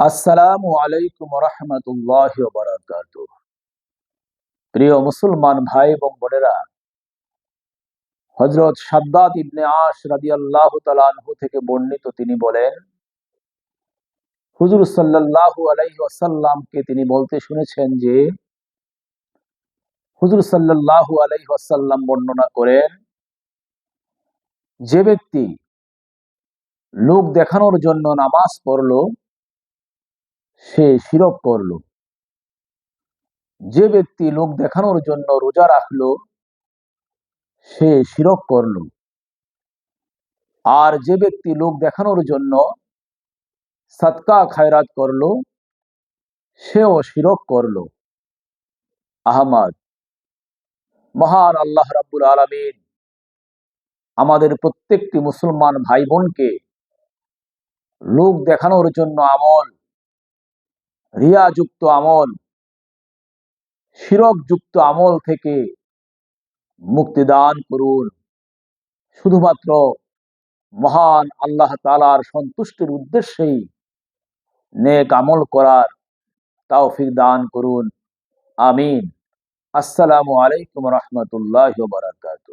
আসসালামু আলাইকুম রহমতুল্লাহ প্রিয় মুসলমান ভাই এবং বোনেরা হজরত সাদ্দাত ইবনে আশ রাজি আল্লাহ থেকে বর্ণিত তিনি বলেন, হুজুর ওয়াসাল্লামকে তিনি বলতে শুনেছেন যে, হুজুর সাল্লাল্লাহু আলাইহি বর্ণনা করেন, যে ব্যক্তি লোক দেখানোর জন্য নামাজ পড়ল সে শিরক করল। যে ব্যক্তি লোক দেখানোর জন্য রোজা রাখল, সে শিরক করল। আর যে ব্যক্তি লোক দেখানোর জন্য সৎকা খায়রাত করল, সেও শিরক করল। আহমদ, মহান আল্লাহ রাব্বুল আলমিন, আমাদের প্রত্যেকটি মুসলমান ভাই বোনকে লোক দেখানোর জন্য আমল রিয়াযুক্ত আমল, শিরকযুক্ত আমল থেকে মুক্তি দান করুন। শুধুমাত্র মহান আল্লাহ তালার সন্তুষ্টির উদ্দেশ্যেই নেক আমল করার তাওফিক দান করুন। আমিন। আসসালামু আলাইকুম রহমতুল্লাহ বারাকাতুহ।